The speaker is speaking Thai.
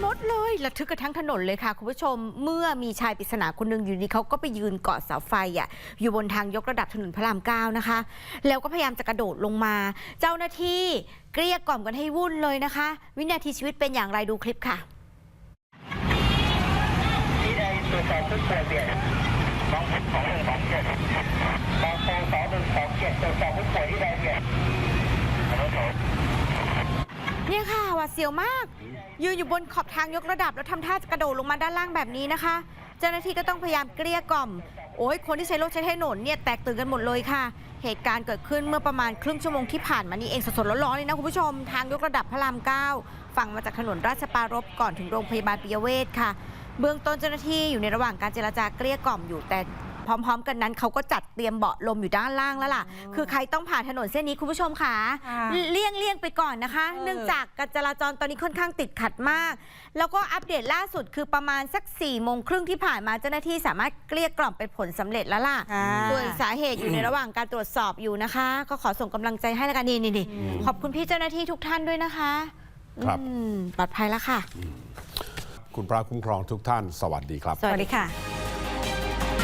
หมดเลยระทึกกระทั้งถนนเลยค่ะ คุณผู้ชม เมื่อมีชายปริศนาคนหนึ่งอยู่ดีเขาก็ไปยืนเกาะเสาไฟอะอยู่บนทางยกระดับถนนพระรามเก้านะคะ แล้วก็พยายามจะกระโดดลงมา เจ้าหน้าที่เกลี้ยกล่อมกันให้วุ่นเลยนะคะ วินาทีชีวิตเป็นอย่างไรดูคลิปค่ะ หวาดเสียวมาก ยืนอยู่บนขอบทางยกระดับ แล้วทำท่าจะกระโดดลงมาด้านล่างแบบนี้นะคะ เจ้าหน้าที่ก็ต้องพยายามเกลี้ยกล่อม โอ้ยคนที่ใช้รถใช้ถนนเนี่ยแตกตื่นกันหมดเลยค่ะ เหตุการณ์เกิดขึ้นเมื่อประมาณครึ่งชั่วโมงที่ผ่านมานี่เองสดๆร้อนๆเลยนะคุณผู้ชม ทางยกระดับพระรามเก้าฝั่งมาจากถนนราชปรารภก่อนถึงโรงพยาบาลปิยเวชค่ะ เบื้องต้นเจ้าหน้าที่อยู่ในระหว่างการเจรจาเกลี้ยกล่อมอยู่แต่ พร้อม ๆ กันนั้นเขาก็จัดเตรียมเบาะลมอยู่ด้านล่างแล้วล่ะ คือใครต้องผ่านถนนเส้นนี้คุณผู้ชมค่ะค่ะเลี่ยงเลี่ยงไปก่อนนะคะเออเนื่องจากการจราจรตอนนี้ค่อนข้างติดขัดมาก แล้วก็อัปเดตล่าสุดคือประมาณสัก4ี่โมงครึ่งที่ผ่านมาเจ้าหน้าที่สามารถเกลี้ยกล่อมเป็นผลสำเร็จแล้วล่ะ ค่ะส่วนสาเหตุอยู่ในระหว่างการตรวจสอบอยู่นะคะ ก็ขอส่งกำลังใจให้แล้วกันนี่นี่นี่ขอบคุณพี่เจ้าหน้าที่ทุกท่านด้วยนะคะครับ อืมปลอดภัยแล้วค่ะ คุณพระคุ้มครองทุกท่าน สวัสดีครับ สวัสดีค่ะ